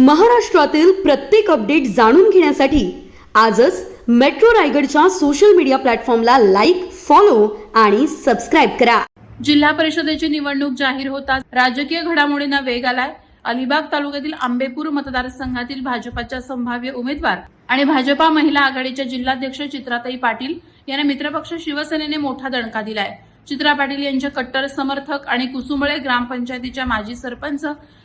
महाराष्ट्रातील प्रत्येक अपडेट जाणून घेण्यासाठी आजच मेट्रो रायगडच्या सोशल मीडिया प्लॅटफॉर्मला लाईक फॉलो आणि सबस्क्राईब करा. जिल्हा परिषदेची निवडणूक जाहीर होताच राजकीय घडामोडींना वेग आलाय. अलिबाग तालुक्यातील आंबेपूर मतदारसंघातील भाजपाच्या संभाव्य उमेदवार आणि भाजपा महिला आघाडीच्या जिल्हाध्यक्ष चित्राताई पाटील यांना मित्रपक्ष शिवसेनेने मोठा दणका दिलाय. चित्रा पाटील यांचे कट्टर समर्थक आणि कुसुंबळे ग्रामपंचायतीच्या माजी सरपंच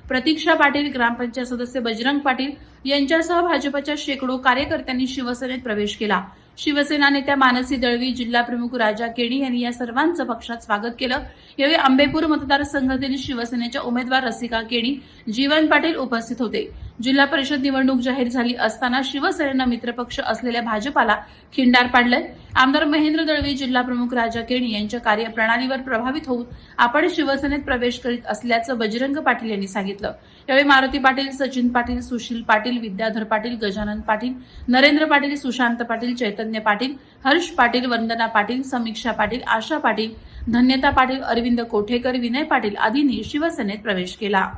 प्रतीक्षा पाटील ग्रामपंचायत सदस्य बजरंग पाटील यांच्यासह भाजपच्या शेकडो कार्यकर्त्यांनी शिवसेनेत प्रवेश केला. शिवसेना नेत्या मानसी दळवी जिल्हाप्रमुख राजा केणी यांनी या सर्वांचं पक्षात स्वागत केलं. यावेळी आंबेपूर मतदारसंघातील शिवसेनेच्या उमेदवार रसिका केणी जीवन पाटील उपस्थित होते. जिल्हा परिषद निवडणूक जाहीर झाली असताना शिवसेनेनं मित्रपक्ष असलेल्या भाजपाला खिंडार पाडलंय. आमदार महेंद्र दळवी जिल्हाप्रमुख राजा केणी यांच्या कार्यप्रणालीवर प्रभावित होऊन आपण शिवसेनेत प्रवेश करीत असल्याचं बजरंग पाटील यांनी सांगितलं. यावेळी मारुती पाटील सचिन पाटील सुशील पाटील विद्याधर पाटील गजानन पाटील नरेंद्र पाटील सुशांत पाटील चैतन्य पाटील हर्ष पाटील वंदना पाटील समीक्षा पाटील आशा पाटील धन्यता पाटील अरविंद कोठेकर विनय पाटील आदींनी शिवसेनेत प्रवेश केला.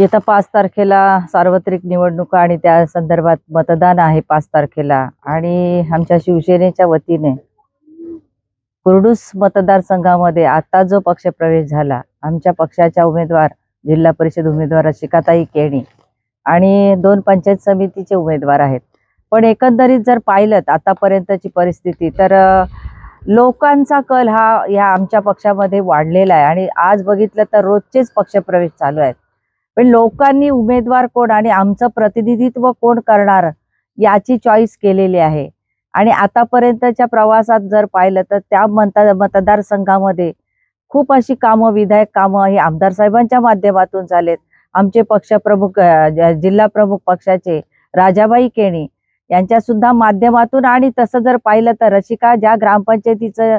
येत्या पाच तारखेला सार्वत्रिक निवडणुका आणि त्या संदर्भात मतदान आहे पाच तारखेला आणि आमच्या शिवसेनेच्या वतीने कुर्डूस मतदारसंघामध्ये आता जो पक्ष प्रवेश झाला आमच्या पक्षाच्या उमेदवार जिल्हा परिषद उमेदवार शिकाताई केणी आणि दोन पंचायत समितीचे उमेदवार आहेत. पण एकंदरीत जर पाहिलं आतापर्यंतची परिस्थिती तर लोकांचा कल हा या आमच्या पक्षामध्ये वाढलेला आहे आणि आज बघितलं तर रोजचेच पक्षप्रवेश चालू आहेत. पण लोकांनी उमेदवार कोण आणि आमचं प्रतिनिधित्व कोण करणार याची चॉईस केलेली आहे. आणि आतापर्यंतच्या प्रवासात जर पाहिलं तर त्या मत मतदारसंघामध्ये खूप अशी कामं विधायक कामं ही आमदार साहेबांच्या माध्यमातून झालेत. आमचे पक्षप्रमुख जिल्हा प्रमुख पक्षाचे राजाबाई केणी यांच्या सुद्धा माध्यमातून आणि तसं जर पाहिलं तर रसिका ज्या ग्रामपंचायतीचं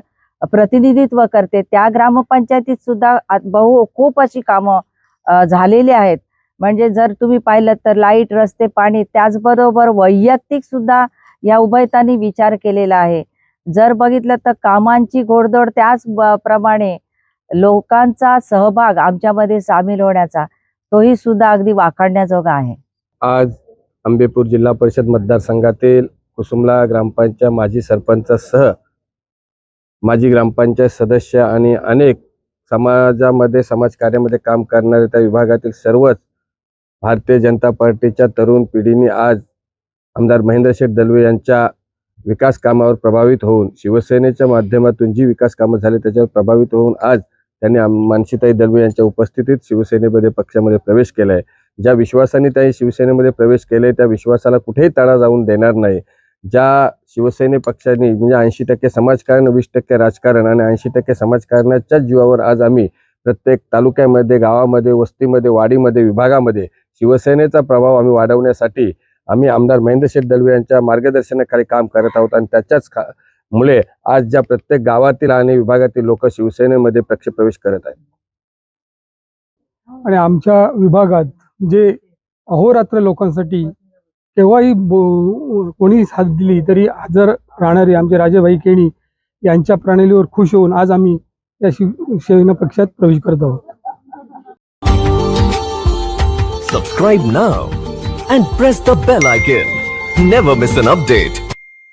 प्रतिनिधित्व करते त्या ग्रामपंचायतीत सुद्धा बहु खूप अशी कामं झालेले आहेत. म्हणजे जर तुम्ही पाहिलं तर लाइट रस्ते पाणी त्याचबरोबर वैयक्तिक सुद्धा या उभयतांनी विचार केलेला आहे. जर बघितलं तर कामांची घोडदोड त्याच प्रमाणे लोकांचा सहभाग आमच्यामध्ये सामील होण्याचा तोही सुद्धा अगदी वाखाणण्याजोगा आहे. आज आंबेपूर जिल्हा परिषद मतदारसंघातील कुसुमला ग्रामपंचायत माजी सरपंचासह माजी ग्रामपंचायत सदस्य आणि अनेक समाजामध्ये समाजकार्यामध्ये काम करणारे त्या विभागातील सर्वच भारतीय जनता पार्टीच्या तरुण पिढीने आज आमदार महेंद्र शेठ दलवे यांच्या विकास कामावर प्रभावित होऊन शिवसेनेच्या माध्यमातून जी विकास कामं झाली त्याच्यावर प्रभावित होऊन आज त्यांनी मानसीताई दलवे यांच्या उपस्थितीत शिवसेनेमध्ये पक्षामध्ये प्रवेश केला आहे ज्या विश्वासाने त्यांनी शिवसेनेमध्ये प्रवेश केले त्या विश्वासाला कुठेही तडा जाऊन देणार नाही. ज्या शिवसेने पक्षाने म्हणजे ऐंशी टक्के समाजकारण वीस टक्के राजकारण आणि ऐंशी टक्के समाजकारणाच्या जीवावर आज आम्ही प्रत्येक तालुक्यामध्ये गावामध्ये वस्तीमध्ये वाडीमध्ये विभागामध्ये शिवसेनेचा प्रभाव आम्ही वाढवण्यासाठी आम्ही आमदार महेंद्र शेठ दलवे यांच्या मार्गदर्शनाखाली काम करत आहोत आणि त्याच्याच मुले मुळे आज ज्या प्रत्येक गावातील आणि विभागातील लोक शिवसेनेमध्ये पक्ष प्रवेश करत आहेत. आणि आमच्या विभागात जे अहोरात्र लोकांसाठी केव्हाही कोणी साथ दिली तरी हजर राहणारे आमचे राजेभाई केणी यांच्या प्रणालीवर खुश होऊन आज आम्ही या शिवसेना पक्षात प्रवेश करत आहोत. Subscribe now and press the bell icon never miss an update